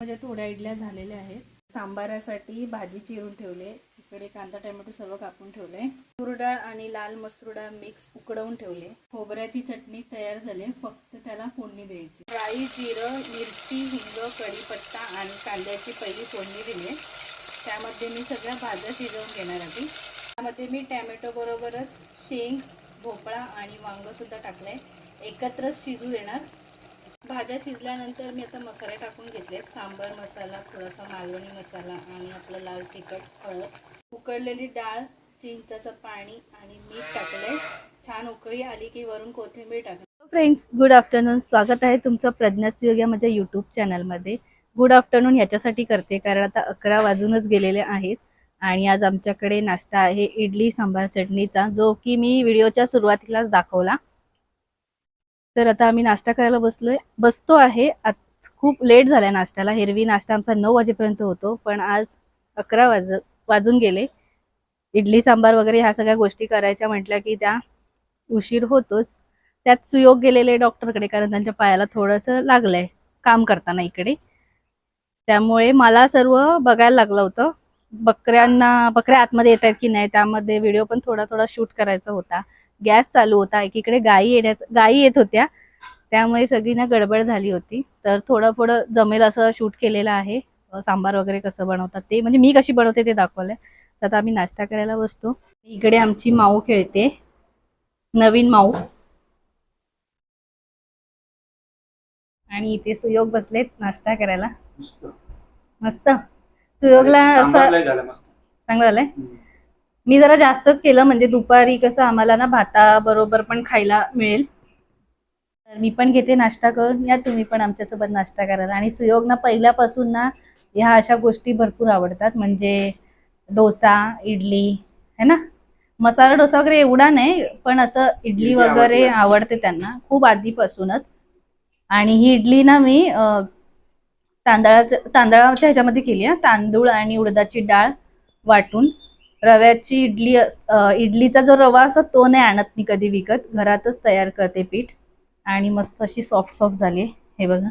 म्हणजे थोड्या इडल्या झालेल्या आहेत. सांबारासाठी भाजी चिरून ठेवले. इकडे कांदा टोमॅटो सर्व कापून ठेवले. तूर डाळ आणि लाल मसूर डाळ मिक्स उकडवून ठेवले. खोबऱ्याची चटणी तयार झाली. फक्त त्याला फोडणी द्यायची. राई जिरं मिरची हिंग कढीपत्ता आणि कांद्याची पहिली फोडणी दिली. त्यामध्ये मी सगळ्या भाज्या शिजवून घेणार आधी त्यामध्ये मी टॅमॅटो बरोबरच शेंग भोपळा आणि वांग सुद्धा टाकलंय. एकत्रच शिजू देणार. भाज्या शिजल्यानंतर मी आता मसाले टाकून घेतलेत. सांबार मसाला थोडासा मालवणी मसाला आणि आपलं लाल तिखट हळद. उकळलेली डाळ चिंचाचं पाणी आणि मीठ टाकलंय. छान उकळी आली की वरून कोथिंबीर टाकली फ्रेंड्स गुड आफ्टरनून स्वागत आहे तुमचं प्रज्ञासयोग या माझ्या यूट्यूब चॅनलमध्ये गुड आफ्टरनून ह्याच्यासाठी करते कारण आता अकरा वाजूनच गेलेले आहेत आणि आज आमच्याकडे नाश्ता आहे इडली सांबार चटणीचा जो की मी व्हिडिओच्या सुरुवातीलाच दाखवला. तर आता आम्ही नाश्ता करायला बसलोय. बसतो आहे. आज खूप लेट झालाय नाश्त्याला. हिरवी नाश्ता आमचा नऊ वाजेपर्यंत होतो. पण आज अकरा वाज वाजून गेले. इडली सांबार वगैरे ह्या सगळ्या गोष्टी करायच्या म्हटल्या की त्या उशीर होतोच. त्यात सुयोग गेलेले डॉक्टरकडे कारण त्यांच्या पायाला थोडंसं लागलंय. काम करताना इकडे. त्यामुळे मला सर्व बघायला लागलं होतं. बकऱ्यांना बकऱ्या आतमध्ये येत आहेत की नाही? त्यामध्ये व्हिडिओ पण थोडा थोडा शूट करायचा होता. गॅस चालू होता. एकीकडे गायी येण्याच गायी येत होत्या. त्यामुळे सगळी ना गडबड झाली होती. तर थोडं थोडं जमेल असं शूट केलेलं आहे. सांबार वगैरे कसं बनवतात ते. म्हणजे मी कशी बनवते ते दाखवलंय. तर आता आम्ही नाश्ता करायला बसतो. इकडे आमची माऊ खेळते. नवीन माऊ. आणि इथे सुयोग बसलेत नाश्ता करायला. मस्त. सुयोगला असं चांगलं झालंय? मी जरा जास्तच केलं म्हणजे दुपारी कसं आम्हाला ना भाता बरोबर पण खायला मिळेल. तर मी पण घेते नाश्ता करून. या तुम्ही पण आमच्यासोबत नाश्ता करायला आणि सुयोग ना पहिल्यापासून ना ह्या अशा गोष्टी भरपूर आवडतात. म्हणजे डोसा इडली है ना? मसाला डोसा वगैरे एवढा नाही पण असं इडली वगैरे आवडते. त्यांना. खूप आधीपासूनच. आणि ही इडली ना मी तांदळाच्या तांदळाच्या ह्याच्यामध्ये केली आहे तांदूळ आणि उडदाची डाळ वाटून. रव्याची इडली इडलीचा जो रवा असतो तो नाही आणत मी कधी विकत. घरातच तयार करते पीठ. आणि मस्त अशी सॉफ्ट सॉफ्ट झाली. हे बघा.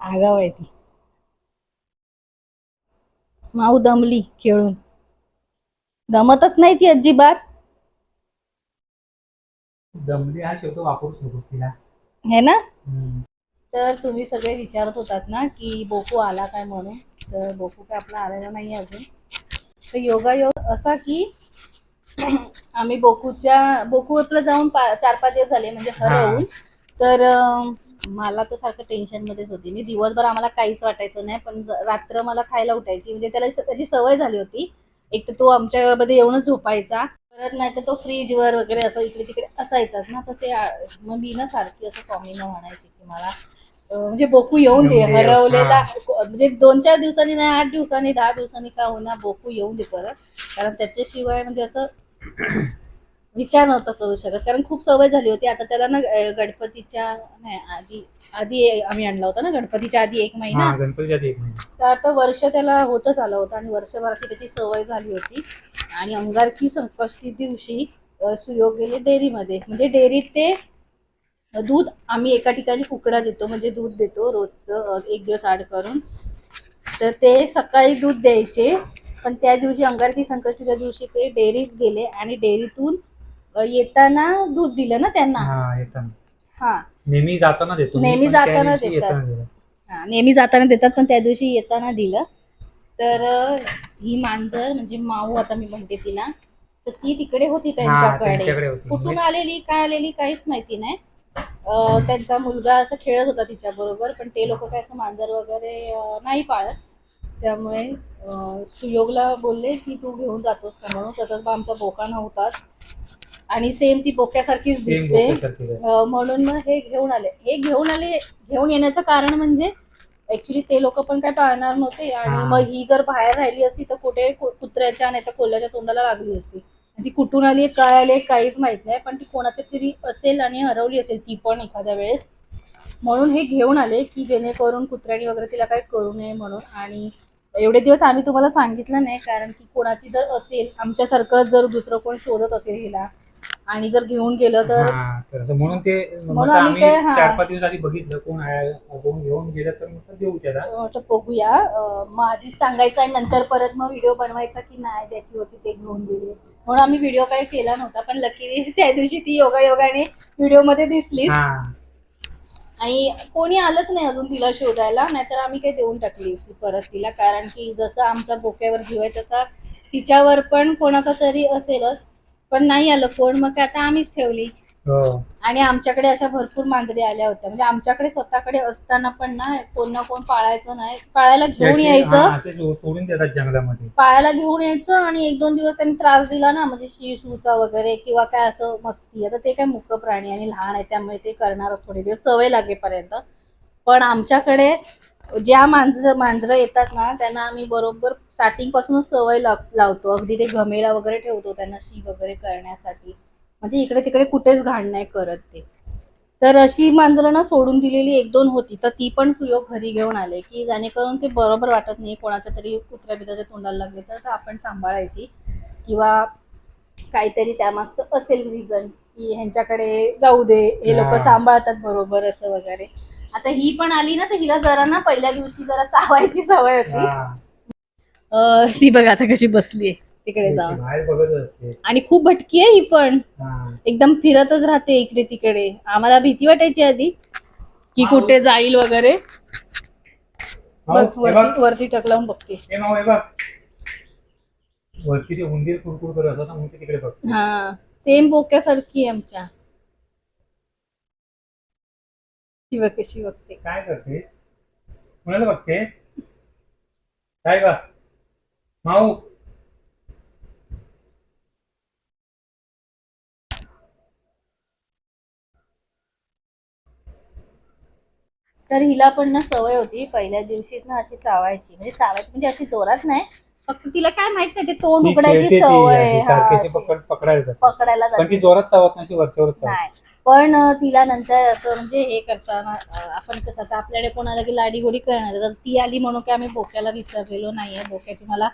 आगाव आहे ती. माऊ दमली खेळून. दमतच नाही ती अजिबात. जमली हा शेवटी वापरू शकतो तिला. है ना. तर तुम्ही सगळे विचारत होतात ना की बोकू आला काय म्हणून? तर बोकू काय आपला आलेला नाही अजून. तर योगायोग असा की आम्ही बोकूच्या बोकू आपलं जाऊन पा चार पाच दिवस झाले म्हणजे हरवून. तर मला तर सारखं टेन्शन मध्येच होती. मी दिवसभर आम्हाला काहीच वाटायचं नाही पण रात्र मला खायला उठायची. म्हणजे त्याला त्याची सवय झाली होती. एक तर तो आमच्यामध्ये येऊनच झोपायचा. परत नाही तर तो फ्रीजवर वगैरे असं इकडे तिकडे असायचाच ना तर ते मग मी ना सारखी असं स्वामींना म्हणायची की मला म्हणजे बोकू येऊन दे हरवलेला. म्हणजे दोन चार दिवसांनी नाही आठ दिवसांनी दहा दिवसांनी का होणार बोकू येऊन दे परत. कारण त्याच्याशिवाय म्हणजे असं विचार नव्हता करू शकत. कारण खूप सवय झाली होती. आता त्याला ना अं, गणपतीच्या नाही आधी आधी आम्ही आणला होता ना गणपतीच्या आधी एक महिना. हा गणपतीच्या आधी एक महिना. तर आता वर्ष त्याला होतच आलं होतं आणि वर्षभराची त्याची सवय झाली होती. आणि अंगारकी संकष्टी दिवशी सुयोग गेले डेअरीमध्ये. म्हणजे डेअरीत ते दूध आम्ही एका ठिकाणी कुकडा देतो म्हणजे दूध देतो रोजचं एक दिवस आड करून. तर ते सकाळी दूध द्यायचे पण त्या दिवशी अंगारकी संकष्टीच्या दिवशी ते डेअरीत गेले आणि डेअरीतून येताना दूध दिलं ना त्यांना? हा हा. नेहमी जाताना देतो. नेहमी जाताना देतात. हा, नेहमी जाताना देतात पण त्या दिवशी येताना दिलं. तर ही मांजर म्हणजे माऊ आता मी म्हणते तिला तर ती तिकडे होती त्यांच्याकडे. कुठून आलेली काय आलेली काहीच माहिती नाही. त्यांचा मुलगा असं खेळत होता तिच्या बरोबर पण ते लोक काय असं मांजर वगैरे नाही पाळत. त्यामुळे सुयोगला बोलले की तू घेऊन जातोस का म्हणून. तसंच आमचा बोका नव्हताच. आणि सेम ती बोक्यासारखीच दिसते. म्हणून मग हे घेऊन आले. हे घेऊन आले घेऊन येण्याचं कारण म्हणजे ऍक्च्युली ते लोक पण काय पाळणार नव्हते. आणि. मग ही जर बाहेर राहिली असती तर कुठे कुत्र्याच्या नाही तर कोल्ह्याच्या तोंडाला लागली असती. ती कुठून आली काय आली काहीच माहीत नाही. पण ती कोणाच्या तरी असेल आणि हरवली असेल ती पण एखाद्या वेळेस. म्हणून हे घेऊन आले की जेणेकरून कुत्र्यानी वगैरे तिला काही करू नये म्हणून. आणि एवढे दिवस आम्ही तुम्हाला सांगितलं नाही कारण की कोणाची जर असेल आमच्यासारखं जर दुसरं कोण शोधत असेल हिला आणि जर घेऊन गेलं तर हा, तर असं म्हणून ते म्हणून म्हटलं आम्ही आम्ही काय, हा. चार पाच दिवस आधी बघितलं कोण आहे कोण घेऊन गेलं तर म्हटलं देऊ त्याला. म्हटलं बघूया. अं, मग आधीच सांगायचं आणि नंतर परत मग व्हिडिओ बनवायचा की नाही ज्याची होती ते घेऊन गेले. म्हणून आम्ही व्हिडिओ काही केला नव्हता पण लकीली त्या दिवशी ती योगा योगाने व्हिडिओमध्ये दिसली हा. आणि कोणी आलंच नाही अजून तिला शोधायला नाहीतर आम्ही काही देऊन टाकली असती परत तिला कारण की जसं आमचा बोक्यावर जीव आहे तसा तिच्यावर पण कोणाचा तरी असेलच. पण नाही आलं. कोण मग आता आम्हीच ठेवली. हो. आणि आमच्याकडे अशा भरपूर मांजरी आल्या होत्या. म्हणजे आमच्याकडे स्वतःकडे असताना पण ना कोण ना कोण पाळायचं नाही. पाळायला घेऊन यायचं. हा, असे सो- सोडून देतात जंगलामध्ये. पायाला घेऊन यायचं आणि एक दोन दिवस त्यांनी त्रास दिला ना म्हणजे शी शूचा वगैरे किंवा काय असं मस्ती. आता ते काय मुक प्राणी आणि लहान आहे त्यामुळे ते करणारच थोडे दिवस. सवय लागेपर्यंत. पण आमच्याकडे ज्या मांजर मांजरं येतात ना त्यांना आम्ही बरोबर स्टार्टिंग पासूनच सवय लाव- लावतो. अगदी ते घमेला वगैरे ठेवतो त्यांना शी वगैरे करण्यासाठी. म्हणजे इकडे तिकडे कुठेच घाण नाही करत ते. तर अशी मांजरं ना सोडून दिलेली एक दोन होती. तर ती पण सुयोग घरी घेऊन आले की जेणेकरून ते बरोबर वाटत नाही कोणाच्या तरी कुत्र्या बित्राच्या तोंडाला लागले तर आपण सांभाळायची. किंवा काहीतरी त्यामागचं असेल रिझन की ह्यांच्याकडे जाऊ दे. हे लोक. सांभाळतात बरोबर असं वगैरे. आता ही पण आली ना तर हिला जरा ना पहिल्या दिवशी जरा चावायची सवय होती. अं, ती बघा आता कशी बसली तिकडे जाऊन बाहेर बघत असते. आणि खूप भटकी आहे ही पण. हा. एकदम फिरतच राहते इकडे तिकडे. आम्हाला भीती वाटायची आधी की. कुठे जाईल वगैरे. भाऊ, हे बघ. वरती वरती टक लावून बघते. हे भाऊ, हे बघ. वरती ते उंदीर कुरकुर करत असतात ना म्हणून ते तिकडे बघ हा. सेम बोक्यासारखी आहे आमच्या. ती बघ कशी बघते. काय करतेस? कोणाला बघते काय ग माऊ तर हिला पण ना सवय होती पहिल्या दिवशीच ना अशी चावायची. म्हणजे चावायची म्हणजे अशी जोरात नाही फक्त तिला काय माहीत नाही ते तोंड उघडायची सवय अशी हा, सारखी अशी अशी पकड पकडायला जाते. पकडायला पण ती जाते. जोरात चावत नाही अशी वरच्यावरच चावत. नाही पण तिला नंतर असं म्हणजे हे करताना अं, आपण कसं आता आपल्याकडे कोणाला की लाडी गोडी करणार तर ती आली म्हणून की आम्ही बोक्याला विसरलेलो नाहीये बोक्याची मला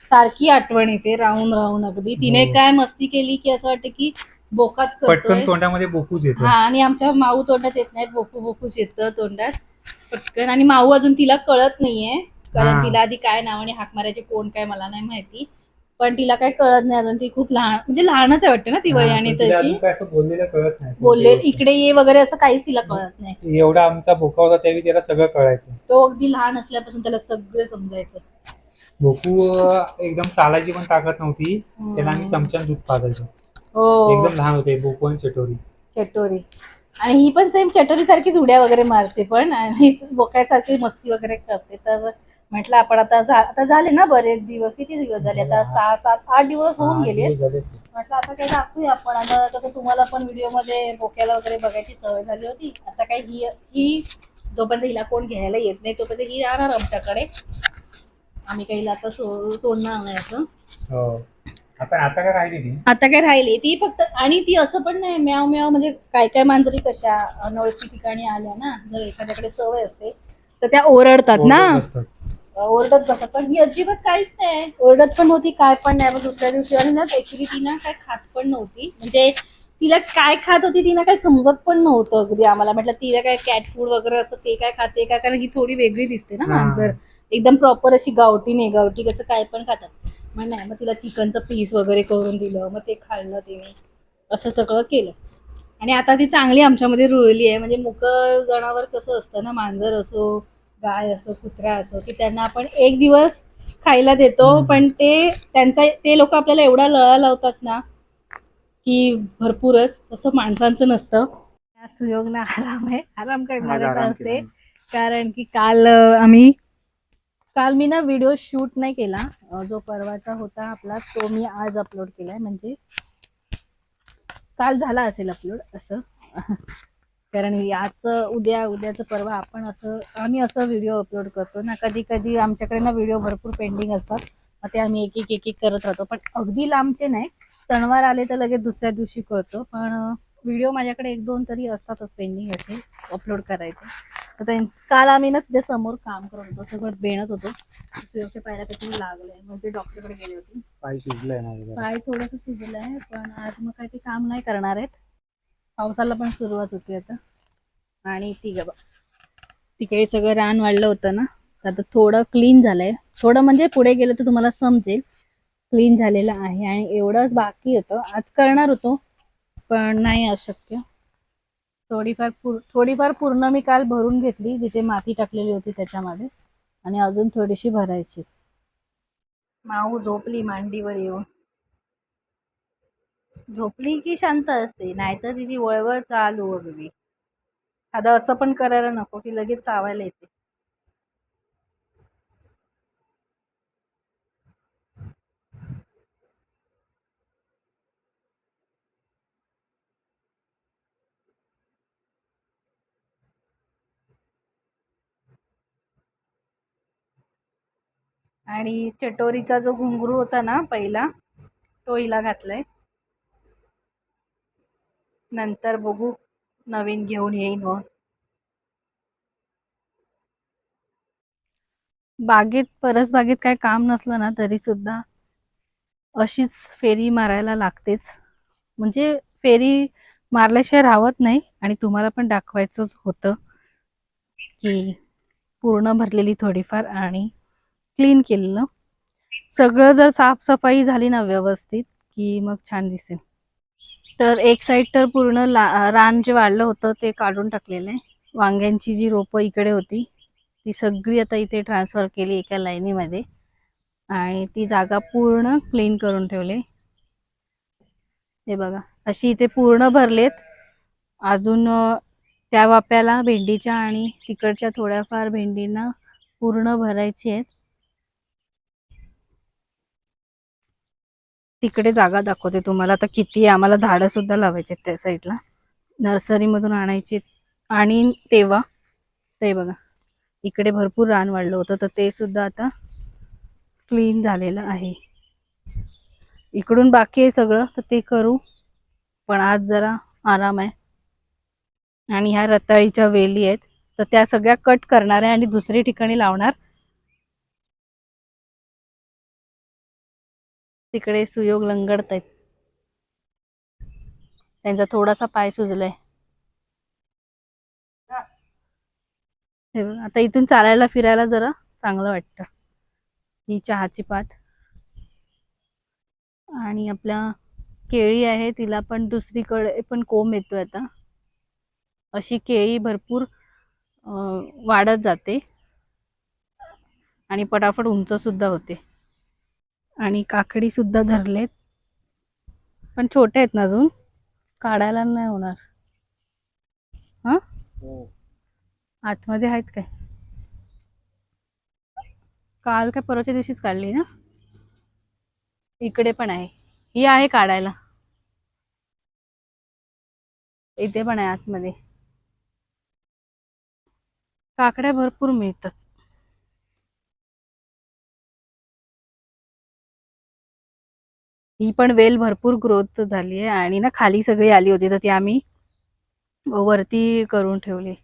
सारखी आठवण येते राहून राहून अगदी. तिने हो. काय मस्ती केली की असं वाटतं की बोकाच करतोय. पटकन तोंडामध्ये बोकूच येतो. हा आणि आमच्या माऊ तोंडात येत नाही बोकू बोकूच येतं तोंडात. पटकन. आणि माऊ अजून तिला कळत नाहीये कारण हा. तिला आधी काय नावाने हाक मारायचे कोण काय मला नाही माहिती. पण तिला काय कळत नाही अजून. ती खूप लहान म्हणजे लहानच आहे वाटते ना ती हा, वयाने पण तिला तशी. अजून काय असं बोललेलं कळत नाही. बोलले इकडे ये वगैरे असं काहीच तिला कळत नाही. एवढा आमचा बोका होता त्यावेळी त्याला सगळं कळायचं. तो अगदी लहान असल्यापासून त्याला सगळं समजायचं. बोकू अं, एकदम चालायची पण ताकद नव्हती. त्याला आम्ही चमच्यान दूध पाजायचो. हो. एकदम लहान होते बोकू आणि चटोरी. चटोरी. आणि ही पण सेम चटोरी सारखीच उड्या वगैरे मारते पण आणि बोकायसारखी मस्ती वगैरे करते. तर म्हटलं आपण आता झा- आता झाले ना बरेच दिवस? किती दिवस झाले? आता सहा सात आठ दिवस होऊन गेले. म्हटलं आता काय दाखवूया आपण. आता कसं तुम्हाला पण व्हिडिओमध्ये बोक्याला वगैरे बघायची सवय झाली होती. आता काय ही ही जोपर्यंत हिला कोण घ्यायला येत नाही तोपर्यंत ही राहणार आमच्याकडे. आम्ही काही आता सो सोडणार नाही असं. हो. आता आता काय राहिली ती? आता काय राहिली? ती फक्त आणि ती असं पण नाही म्याव म्याव म्हणजे काय काय मांजरी कशा? अनोळखी ठिकाणी आल्या ना? जर एखाद्याकडे सवय असते तर त्या ओरडतात ना? ओरडत बसतात. ओरडत बसतात. पण ही अजिबात काहीच नाही. ओरडत पण नव्हती काय पण नाही. मग दुसऱ्या दिवशी आणि ना ऍक्च्युली ती ना काय खात पण नव्हती. म्हणजे तिला काय खात होती तिला काय समजत पण नव्हतं अगदी आम्हाला. म्हटलं तिला काय कॅट फूड वगैरे असं ते काय खाते का? कारण ही थोडी वेगळी दिसते ना हा. मांजर. एकदम प्रॉपर अशी गावठी नाही गावठी कसं काय पण खातात. मग नाही मग तिला चिकनचं पीस वगैरे करून दिलं मग ते खाल्लं तिने. असं सगळं केलं. आणि आता ती चांगली आमच्यामध्ये रुळली आहे. म्हणजे मुक जनावर कसं असतं ना मांजर असो गाय असो कुत्रा असो की त्यांना आपण एक दिवस खायला देतो. पण ते त्यांचा ते लोक आपल्याला एवढा लळा लावतात ना की भरपूरच. तसं माणसांचं नसतं. या सुयोग ना आराम आहे. आराम करणारे असते. कारण की काल आम्ही काल मी ना व्हिडिओ शूट नाही केला. जो परवाचा होता आपला तो मी आज अपलोड केलाय. म्हणजे काल झाला असेल अपलोड असं. कारण आज उद्या उद्याचं परवा आपण असं आम्ही असं व्हिडिओ अपलोड करतो ना. कधी कधी आमच्याकडे ना व्हिडिओ भरपूर पेंडिंग असतात. मग ते आम्ही एक एक एक एक करत राहतो. पण अगदी लांबचे नाही. सणवार आले तर लगेच दुसऱ्या दिवशी करतो. पण व्हिडिओ माझ्याकडे एक दोन तरी असतातच पेंडिंग असे अपलोड करायचे. तर काल आम्ही ना तिथे समोर काम करत होतो सगळं बेणत होतो. सुयोगच्या पायऱ्या काहीतरी लागलंय मग ते डॉक्टरकडे गेले होते. पाय सुजलाय ना. पाय थोडस सुजलंय पण आज मग काही ते काम नाही करणार आहेत. पावसाला पण सुरुवात होती आता. आणि ती गबा तिकडे सगळं रान वाढलं होतं ना तर आता थोडं क्लीन झालंय. थोडं म्हणजे पुढे गेलं तर तुम्हाला समजेल. क्लीन झालेलं आहे आणि एवढंच बाकी होतं. आज करणार होतो पण नाही आज शक्य. थोडीफार पूर थोडीफार पूर्ण मी काल भरून घेतली जिथे माती टाकलेली होती त्याच्यामध्ये आणि अजून थोडीशी भरायची. माऊ झोपली मांडीवर येऊन. झोपली की शांत असते नाहीतर तिची वळवळ चालू अगदी साधं असं पण करायला नको की लगेच चावायला येते. आणि चटोरीचा जो घुंगरू होता ना पहिला तो हिला घातलाय. नंतर बघू नवीन घेऊन येईन मग बागेत परस बागेत काय काम नसलं ना तरी सुद्धा अशीच फेरी मारायला लागतेच. म्हणजे फेरी मारल्याशिवाय राहत नाही आणि तुम्हाला पण दाखवायचंच होतं की पूर्ण भरलेली थोडीफार आणि क्लीन केलेलं सगळं जर साफसफाई झाली ना व्यवस्थित की मग छान दिसेल. तर एक साईड तर पूर्ण ला रान जे वाढलं होतं ते काढून टाकलेलं आहे. वांग्यांची जी रोपं इकडे होती ती सगळी आता इथे ट्रान्सफर केली एका लाईनीमध्ये आणि ती जागा पूर्ण क्लीन करून ठेवले. हे बघा अशी इथे पूर्ण भरलेत. अजून त्या वाप्याला भेंडीच्या आणि तिकडच्या थोड्याफार भेंडींना पूर्ण भरायची आहेत. तिकडे जागा दाखवते तुम्हाला. आता किती आहे? आम्हाला झाडं सुद्धा लावायचे आहेत त्या साईडला. नर्सरीमधून आणायची आणि तेव्हा ते बघा इकडे भरपूर रान वाढलं होतं. तर ते सुद्धा आता क्लीन झालेलं आहे. इकडून बाकी आहे सगळं तर ते करू. पण आज जरा आराम आहे. आणि ह्या रताळीच्या वेली आहेत. तर त्या सगळ्या कट करणार आहे आणि दुसरी ठिकाणी लावणार. तिकडे सुयोग लंगडत आहेत त्यांचा थोडासा पाय सुजलाय. आता इथून चालायला फिरायला जरा चांगलं वाटतं. ही चहाची पात. आणि आपल्या केळी आहे तिला पण दुसरीकडे पण कोंब येतोय आता. अशी केळी भरपूर वाढत जाते. आणि पटापट उंच सुद्धा होते. आणि काकडी सुद्धा धरलेत. पण छोटे आहेत ना अजून. काढायला नाही होणार. हा? हो. आतमध्ये आहेत काय? काल काय परवाच्या दिवशीच काढली ना? इकडे पण आहे. ही आहे काढायला. इथे पण आहे आतमध्ये. काकड्या भरपूर मिळतात. ही पण वेल भरपूर ग्रोथ झाली आहे आणि ना खाली सगळी आली होती तर ती आम्ही वरती करून ठेवली.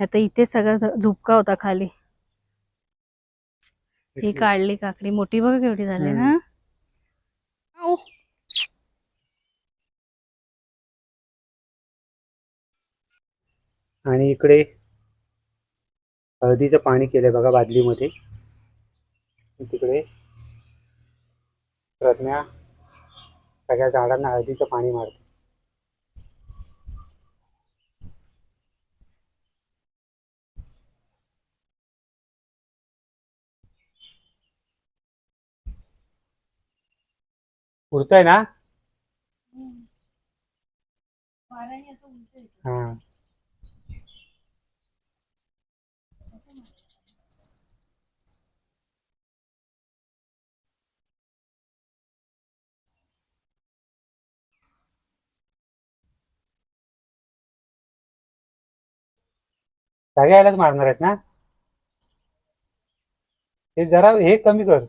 आता इथे सगळा झुपका होता खाली. ही काढली काकडी. मोठी बघा केवढी झाली ना. आणि इकडे हळदीचं पाणी केलंय बघा बादलीमध्ये. तिकडे प्रज्ञा सगळ्या झाडांना हळदीचं पाणी मारते. उरतंय ना? हा. सगळ्यालाच मारणार आहेत ना? हे जरा हे कमी कर.